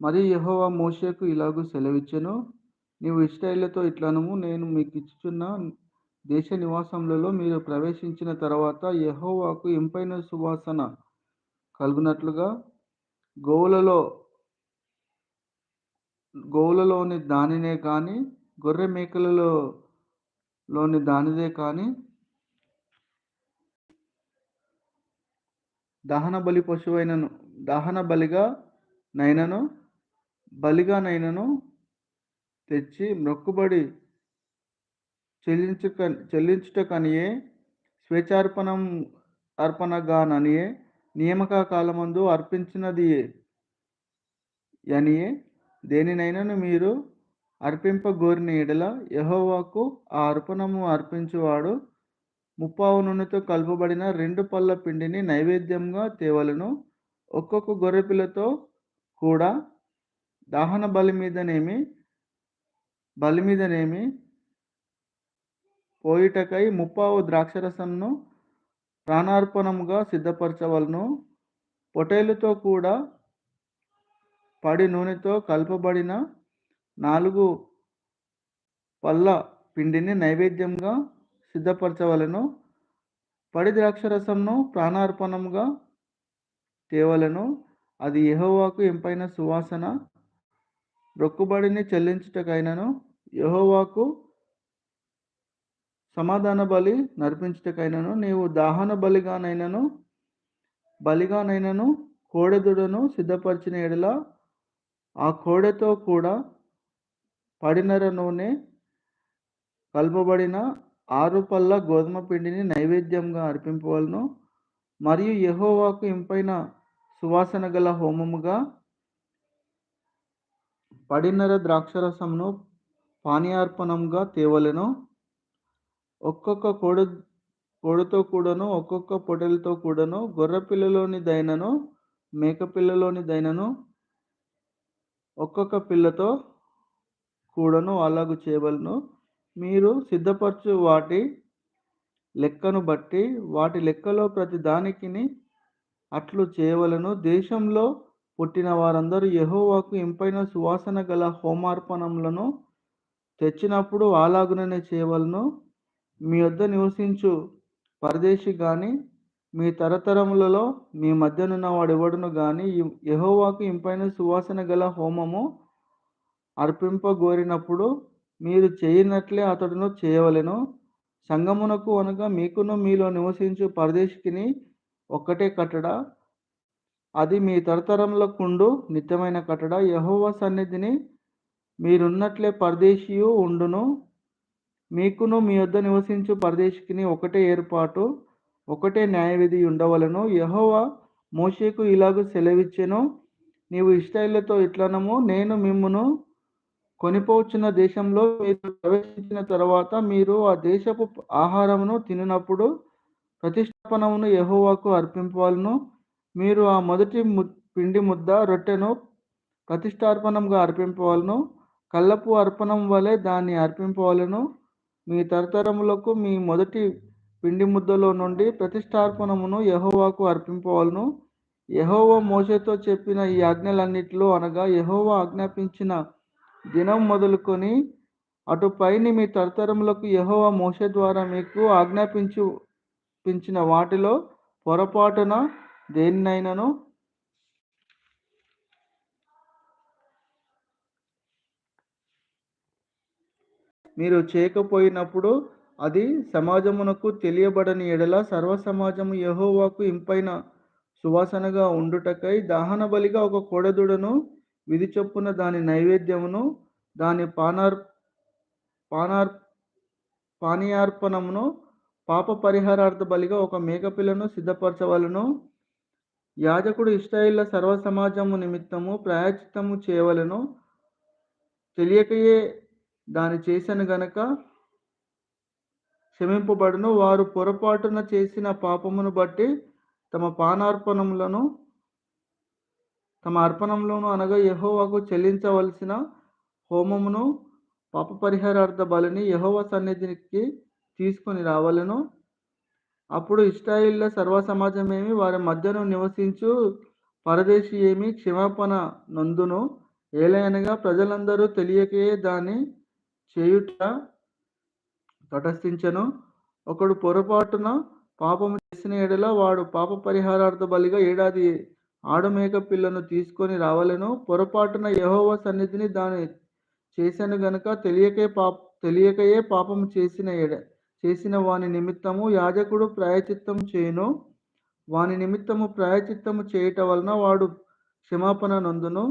మరి యహోవా మోషేకు ఇలాగూ సెలవిచ్చెను నీవు ఇశ్రాయేలుతో ఇట్లనము నేను మీకు ఇచ్చుచున్న దేశ నివాసములలో మీరు ప్రవేశించిన తర్వాత యహోవాకు ఇంపైన సువాసన కలుగునట్లుగా గోవులలో గోవులలోని దానినే కానీ గొర్రె మేకలలో లోని దానిదే కానీ దహన బలి పశువైనను దహన బలిగా నైనను బలిగానైనను తెచ్చి మొక్కుబడి చెల్లించుక చెల్లించుటకనియే స్వేచ్ఛార్పణం అర్పణగాననియే నియామక కాలమందు అర్పించినది అనియే దేనినైనాను మీరు అర్పింపగోరిన ఎడల యహోవాకు ఆ అర్పణము అర్పించువాడు ముప్పావు నూనెతో కలుపబడిన రెండు పళ్ళ పిండిని నైవేద్యంగా తేవలను ఒక్కొక్క గొర్రెపిల్లతో కూడా దహన బలి మీదనేమి బలి మీదనేమి పోయిటకై ముప్పావు ద్రాక్షరసంను ప్రాణార్పణముగా సిద్ధపరచవలను. పొటేలుతో కూడా పడి నూనెతో కలపబడిన నాలుగు పళ్ళ పిండిని నైవేద్యంగా సిద్ధపరచవలను. పడి ద్రాక్షరసంను ప్రాణార్పణముగా తేవలను. అది యహోవాకు ఎంపైన సువాసన. రొక్కుబడిని చెల్లించుటకైనను యహోవాకు సమాధాన బలి నర్పించుటకైనను నీవు దాహన బలిగానైనను బలిగానైనను కోడెదుడను సిద్ధపరిచిన ఎడల ఆ కోడెతో కూడా పడినర నూనె కలపబడిన ఆరు పళ్ళ గోధుమ పిండిని నైవేద్యంగా అర్పింపవలను. మరియు యహోవాకు ఇంపైన సువాసన గల హోమముగా పడినర ద్రాక్షరసమును పానీయార్పణంగా తేవలెను. ఒక్కొక్క కోడె కోడితో కూడాను ఒక్కొక్క పొటెలతో కూడాను గొర్రె పిల్లలోని దైనను మేకపిల్లలోని దైనను ఒక్కొక్క పిల్లతో కూడాను అలాగు చేయవలను. మీరు సిద్ధపరచు వాటి లెక్కను బట్టి వాటి లెక్కలో ప్రతి దానికిని అట్లు చేయవలను. దేశంలో పుట్టిన వారందరూ యహోవాకు ఇంపైన సువాసన గల హోమార్పణములను తెచ్చినప్పుడు అలాగుననే చేయవలను. మీ వద్ద నివసించు పరదేశి కానీ మీ తరతరములలో మీ మధ్యనున్న వాడెవడును కానీ యహోవాకు ఇంపైన సువాసన గల హోమము అర్పింపగోరినప్పుడు మీరు చేయనట్లే అతడును చేయవలెను. సంగమునకు అనగా మీకును మీలో నివసించు పరదేశికిని ఒక్కటే కట్టడా. అది మీ తరతరములకుండు నిత్యమైన కట్టడ. యహోవ సన్నిధిని మీరున్నట్లే పరదేశీయు ఉండును. మీకును మీ వద్ద నివసించు పరదేశికిని ఒకటే ఏర్పాటు ఒకటే న్యాయవిధి ఉండవలను. యహోవ మోషేకు ఇలాగ సెలవిచ్చెను. నీవు ఇశ్రాయేలుతో ఇట్లనము నేను మిమ్మును కొనిపోవచ్చున్న దేశంలో మీరు ప్రవేశించిన తర్వాత మీరు ఆ దేశపు ఆహారమును తినినప్పుడు ప్రతిష్టాపనమును యహోవాకు అర్పింపవలను. మీరు ఆ మొదటి పిండి ముద్ద రొట్టెను ప్రతిష్టార్పణంగా అర్పింపవలను. కళ్ళపు అర్పణం వలె దాన్ని అర్పింపవలను. మీ తరతరములకు మీ మొదటి పిండి ముద్దలో నుండి ప్రతిష్టార్పణమును యహోవాకు అర్పింపవలను. యెహోవా మోషేతో చెప్పిన ఈ ఆజ్ఞలన్నిటిలో అనగా యెహోవా ఆజ్ఞాపించిన దినం మొదలుకొని అటుపైని మీ తరతరములకు యెహోవా మోషే ద్వారా మీకు ఆజ్ఞాపించు పించిన వాటిలో పొరపాటున దేన్నైనాను? మీరు చేయకపోయినప్పుడు అది సమాజమునకు తెలియబడని ఎడల సర్వ సమాజము యహోవాకు ఇంపైన సువాసనగా ఉండుటకై దహన బలిగా ఒక కోడదుడను విధి చొప్పున దాని నైవేద్యమును దాని పానార్ పానార్ పానీయార్పణమును పాప పరిహారార్థ బలిగా ఒక మేకపిల్లను సిద్ధపరచవలను. యాజకుడు ఇస్రాయేళ్ళ సర్వ సమాజము నిమిత్తము ప్రాయచిత్తము చేయవలను. తెలియకయే దాని చేసెను గనక క్షమింపబడును. వారు పొరపాటున చేసిన పాపమును బట్టి తమ పానార్పణములను తమ అర్పణములను అనగా యహోవాకు చెల్లించవలసిన హోమమును పాప పరిహారార్థ బలిని యహోవ సన్నిధికి తీసుకొని రావలెను. అప్పుడు ఇస్రాయిల్ల సర్వ సమాజమేమి వారి మధ్యను నివసించు పరదేశి ఏమి క్షమాపణ నందును. ఏలైనగా ప్రజలందరూ తెలియకే దాన్ని చేయుట తటస్థించెను. ఒకడు పొరపాటున పాపము చేసిన ఎడల వాడు పాప పరిహారార్థ బలిగా ఏడాది ఆడమేక పిల్లను తీసుకొని రావలెను. పొరపాటున యహోవ సన్నిధిని దాని చేశాను గనుక తెలియకే పాప తెలియకయే పాపము చేసిన ఎడ చేసిన వాని నిమిత్తము యాజకుడు ప్రాయచిత్తం చేయను. వాని నిమిత్తము ప్రాయచిత్తము చేయటం వలన వాడు క్షమాపణ నొందును.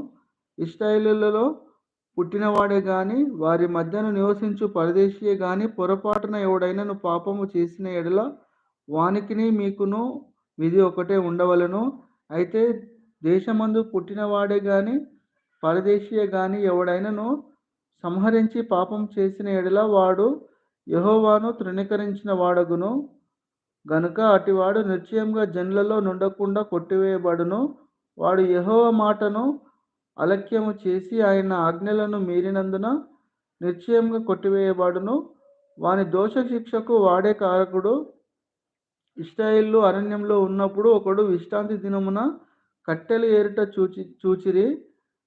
ఇస్రాయేలులలో పుట్టినవాడే గాని వారి మధ్యను నివసించు పరదేశీయే గాని పొరపాటున ఎవడైనను పాపము చేసిన ఎడల వానికిని మీకును విధి ఒకటే ఉండవలెను. అయితే దేశమందు పుట్టినవాడే గాని పరదేశీయే గాని ఎవడైనను సంహరించి పాపం చేసిన ఎడల వాడు యహోవాను తృణీకరించిన వాడగును. గనుక అటివాడు నిశ్చయంగా జన్లలో నుండకుండా కొట్టివేయబడును. వాడు యహోవ మాటను అలక్యము చేసి ఆయన ఆజ్ఞలను మీరినందున నిశ్చయంగా కొట్టివేయబడును. వాని దోష శిక్షకు వాడే కారకుడు ఇష్టాయిల్లు అరణ్యంలో ఉన్నప్పుడు ఒకడు విశ్రాంతి దినమున కట్టెలు ఏరుట చూచి చూచిరి.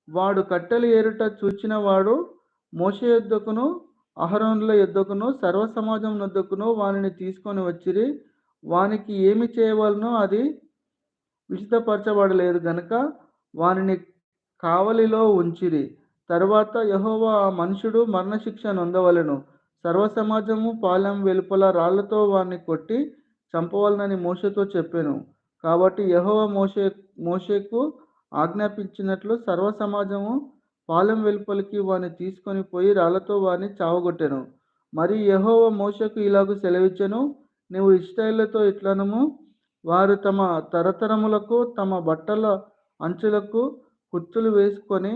వాడు కట్టెలు ఏరుట చూచిన వాడు మోషే యుద్ధకును అహరోనుల ఎద్దకును సర్వ సమాజం నొద్దకును వానిని తీసుకొని వచ్చిరి. వానికి ఏమి చేయవలనో అది విచితపరచబడలేదు గనుక వానిని కావలిలో ఉంచిరి. తరువాత యహోవా ఆ మనుషుడు మరణశిక్ష నొందవలను. సర్వ సమాజము పాలెం వెలుపల రాళ్ళతో వారిని కొట్టి చంపవలనని మోషతో చెప్పాను. కాబట్టి యహోవ మోషే మోషేకు ఆజ్ఞాపించినట్లు సర్వ సమాజము పాలెం వెలుపలికి వాని తీసుకొని పోయి రాళ్ళతో వారిని చావగొట్టెను. మరి యహోవ మోషకు ఇలాగ సెలవిచ్చెను నీవు ఇస్రాయేళ్ళతో ఇట్లనము వారు తమ తరతరములకు తమ బట్టల అంచులకు కుర్చులు వేసుకొని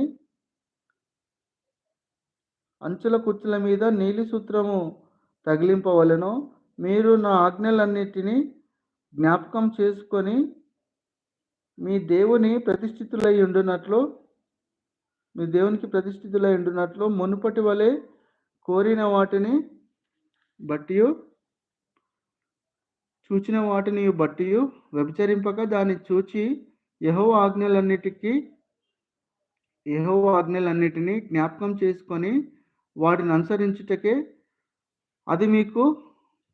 అంచుల కుర్చుల మీద నీలి సూత్రము తగిలింపవలెను. మీరు నా ఆజ్ఞలన్నిటినీ జ్ఞాపకం చేసుకొని మీ దేవుని ప్రతిష్ఠితులై ఉండునట్లు మీ దేవునికి ప్రతిష్ఠితులై ఉండునట్లు మునుపటి వలె కోరిన వాటిని బట్టి చూచిన వాటిని బట్టి వ్యభిచరింపక దాన్ని చూచి యహో ఆజ్ఞలన్నిటికీ యహో ఆజ్ఞలన్నిటినీ జ్ఞాపకం చేసుకొని వాటిని అనుసరించుటకే అది మీకు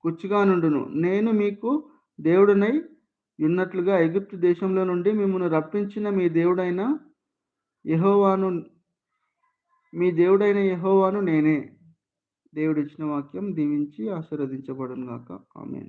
కుచ్చుగా నుండును. నేను మీకు దేవుడినై ఉన్నట్లుగా ఐగుప్తు దేశంలో నుండి మిమ్మల్ని రప్పించిన మీ దేవుడైన యహోవాను మీ దేవుడైన యహోవాను నేనే. దేవుడు ఇచ్చిన వాక్యం దీవించి ఆశీర్వదించబడును గాక ఆమె